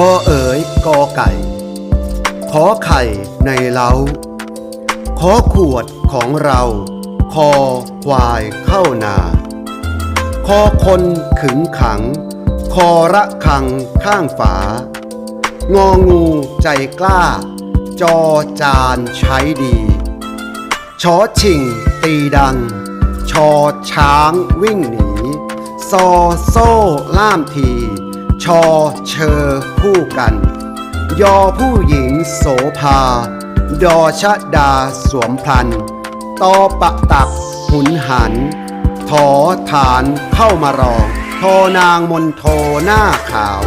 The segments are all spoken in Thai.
กอเอ๋ยกอไก่ ขอไข่ในเล้า ขอขวดของเรา คอควายเข้านา คอคนขึงขัง คอระคังข้างฝา งองูใจกล้า จอจานใช้ดีชอชิงตีดัง ชอช้างวิ่งหนี ซอโซ่ล่ามที ชอเชอคู่กัน ยอผู้หญิงโสภา ดอชะดาสวมพลันตอปะตักหุนหันทอฐานเข้ามารอง ทอนางมนโทหน้าขาว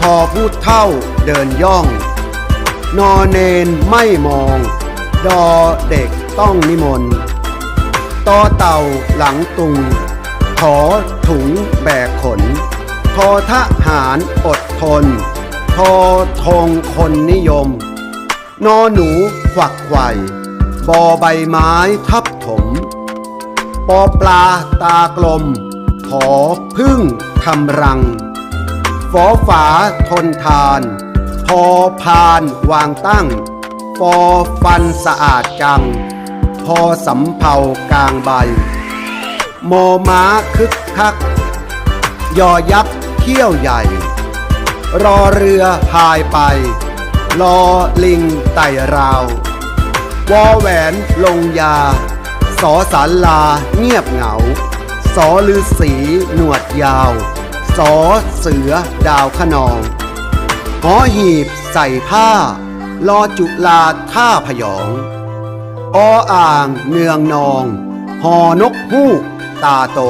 พอผู้เท่าเดินย่อง นอเนนไม่มอง ดอเด็กต้องนิมนต์ตอเต่าหลังตุง ขอถุงแบก ทอทหารอดทน ทอทงคนนิยม นอหนูขวักไขว่บอใบไม้ทับถม ปอปลาตากลม ขอพึ่งทำรัง ฝอฝาทนทาน พอพานวางตั้งฟอฟันสะอาดจัง พอสำเภากลางใบโมม้าคึกคักยอยักษ์ เขี้ยวใหญ่ รอเรือพายไป รอลิงไต่ราว วอแหวนลงยา สอสารลาเงียบเหงา สอลือสีหนวดยาว สอเสือดาวขนองหอหีบใส่ผ้าลอจุลาท่าพยอง ออ่างเนืองนอง หอนกฮูกตาโต